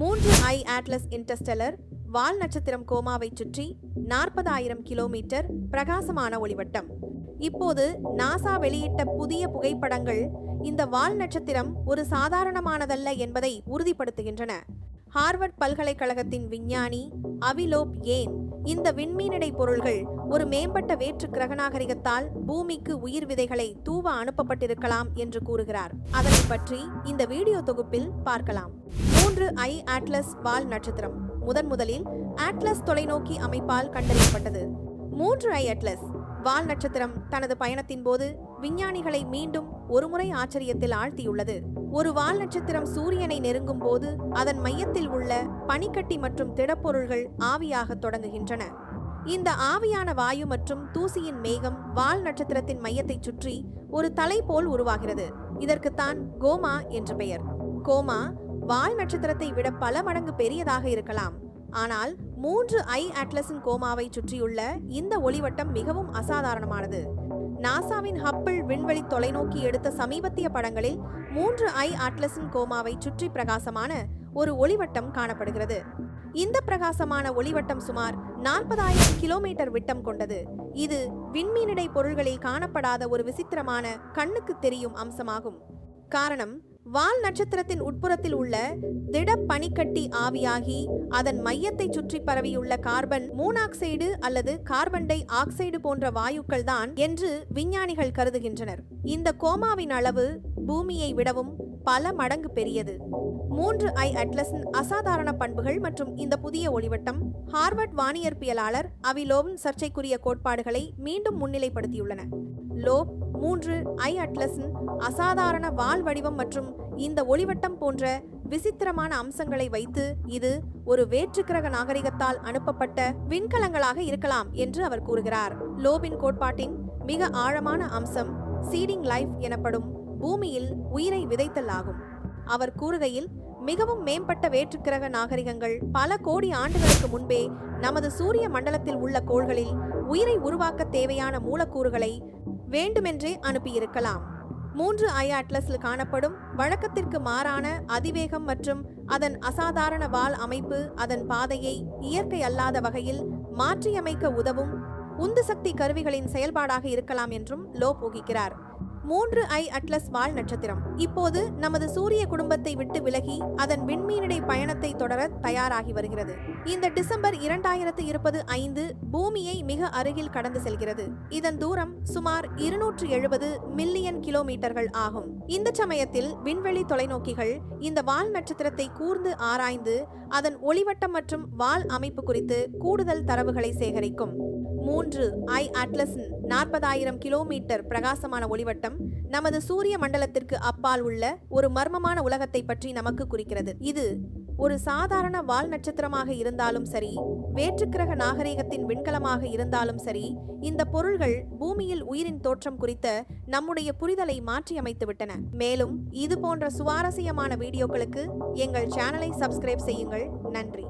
மூன்று ஐ ஆட்லஸ் இன்டர்ஸ்டெலர் வால் நட்சத்திரம் கோமாவை சுற்றி நாற்பதாயிரம் கிலோமீட்டர் பிரகாசமான ஒளிவட்டம். இப்போது நாசா வெளியிட்ட புதிய புகைப்படங்கள் இந்த வால் நட்சத்திரம் ஒரு சாதாரணமானதல்ல என்பதை உறுதிப்படுத்துகின்றன. ஹார்வர்ட் பல்கலைக்கழகத்தின் விஞ்ஞானி அவிலோப் ஏன் இந்த விண்மீனிடை பொருள்கள் ஒரு மேம்பட்ட வேற்று கிரக நாகரிகத்தால் பூமிக்கு உயிர் விதைகளை தூவ அனுப்பப்பட்டிருக்கலாம் என்று கூறுகிறார். அதனை பற்றி இந்த வீடியோ தொகுப்பில் பார்க்கலாம். மூன்று ஐ ஆட்லஸ் வால் நட்சத்திரம். முதன் முதலில் ஆட்லஸ் தொலைநோக்கி அமைப்பால் கண்டறியப்பட்டது. மூன்று ஐ அட்லஸ் வால் நட்சத்திரம் தனது பயணத்தின் போது விஞ்ஞானிகளை மீண்டும் ஒருமுறை ஆச்சரியத்தில் ஆழ்த்தியுள்ளது. ஒரு வால் நட்சத்திரம் சூரியனை நெருங்கும் போது அதன் மையத்தில் உள்ள பனிக்கட்டி மற்றும் திடப்பொருள்கள் ஆவியாகத் தொடங்குகின்றன. இந்த ஆவியான வாயு மற்றும் தூசியின் மேகம் வால் நட்சத்திரத்தின் மையத்தைச் சுற்றி ஒரு தலை போல் உருவாகிறது. இதற்குத்தான் கோமா என்று பெயர். கோமா வால் நட்சத்திரத்தை விட பல மடங்கு பெரியதாக இருக்கலாம். ஆனால் மூன்று ஐ அட்லஸின் கோமாவை சுற்றியுள்ள இந்த ஒளிவட்டம் மிகவும் அசாதாரணமானது. நாசாவின் ஹப்பிள் விண்வெளி தொலைநோக்கி எடுத்த சமீபத்திய படங்களில் மூன்று ஐ அட்லஸின் கோமாவை சுற்றி பிரகாசமான ஒரு ஒளிவட்டம் காணப்படுகிறது. இந்த பிரகாசமான ஒளிவட்டம் சுமார் நாற்பதாயிரம் கிலோமீட்டர் விட்டம் கொண்டது. இது விண்மீனிடை பொருள்களில் காணப்படாத ஒரு விசித்திரமான கண்ணுக்கு தெரியும் அம்சமாகும். காரணம் வால் நட்சத்திரத்தின் உட்புறத்தில் உள்ள திட பனிக்கட்டி ஆவியாகி அதன் மையத்தை சுற்றி பரவியுள்ள கார்பன் மூனாக்சைடு அல்லது கார்பன் டை ஆக்சைடு போன்ற வாயுக்கள் தான் என்று விஞ்ஞானிகள் கருதுகின்றனர். இந்த கோமாவின் அளவு பூமியை விடவும் பல மடங்கு பெரியது. மூன்று ஐ அட்லஸின் அசாதாரண பண்புகள் மற்றும் இந்த புதிய ஒளிவட்டம் ஹார்வர்ட் வானியற்பியலாளர் அவிலோவின் சர்ச்சைக்குரிய கோட்பாடுகளை மீண்டும் முன்னிலைப்படுத்தியுள்ளன. லோப் மூன்று ஐ அட்லஸின் அசாதாரண வால் வடிவம் மற்றும் இந்த ஒளிவட்டம் போன்ற விசித்திரமான அம்சங்களை வைத்து இது ஒரு வேற்றுக்கிரக நாகரிகத்தால் அனுப்பப்பட்ட விண்கலங்களாக இருக்கலாம் என்று அவர் கூறுகிறார். லோபின் கோட்பாட்டின் மிக ஆழமான அம்சம் சீடிங் லைஃப் எனப்படும் பூமியில் உயிரை விதைத்தல் ஆகும் அவர் கூறுகையில் மிகவும் மேம்பட்ட வேற்றுக்கிரக நாகரிகங்கள் பல கோடி ஆண்டுகளுக்கு முன்பே நமது சூரிய மண்டலத்தில் உள்ள கோள்களில் உயிரை உருவாக்க தேவையான மூலக்கூறுகளை வேண்டுமென்றே அனுப்பியிருக்கலாம். மூன்று ஐ அட்லஸில் காணப்படும் வழக்கத்திற்கு மாறான அதிவேகம் மற்றும் அதன் அசாதாரண வால் அமைப்பு அதன் பாதையை இயற்கை அல்லாத வகையில் மாற்றியமைக்க உதவும் உந்து சக்தி கருவிகளின் செயல்பாடாக இருக்கலாம் என்றும் லோ போகிக்கிறார். மூன்று ஐ அட்லஸ் வால் நட்சத்திரம். இப்போது நமது சூரிய குடும்பத்தை விட்டு விலகி அதன் விண்மீனிடை பயணத்தை தொடர தயாராகி வருகிறது. இந்த டிசம்பர் இரண்டாயிரத்து இருபது ஐந்து பூமியை மிக அருகில் கடந்து செல்கிறது. இதன் தூரம் சுமார் இருநூற்று எழுபது மில்லியன் கிலோமீட்டர்கள் ஆகும். இந்த சமயத்தில் விண்வெளி தொலைநோக்கிகள் இந்த வால் நட்சத்திரத்தை கூர்ந்து ஆராய்ந்து அதன் ஒளிவட்டம் மற்றும் வால் அமைப்பு குறித்து கூடுதல் தரவுகளை சேகரிக்கும். மூன்று ஐ அட்லஸின் நாற்பதாயிரம் கிலோமீட்டர் பிரகாசமான ஒளிவட்டம் நமது சூரிய மண்டலத்திற்கு அப்பால் உள்ள ஒரு மர்மமான உலகத்தை பற்றி நமக்கு குறிக்கிறது. இது ஒரு சாதாரண வால் நட்சத்திரமாக இருந்தாலும் சரி வேற்றுக்கிரக நாகரிகத்தின் விண்கலமாக இருந்தாலும் சரி இந்த பொருள்கள் பூமியில் உயிரின் தோற்றம் குறித்த நம்முடைய புரிதலை மாற்றியமைத்துவிட்டன மேலும் இது போன்ற சுவாரஸ்யமான வீடியோக்களுக்கு எங்கள் சேனலை சப்ஸ்கிரைப் செய்யுங்கள். நன்றி.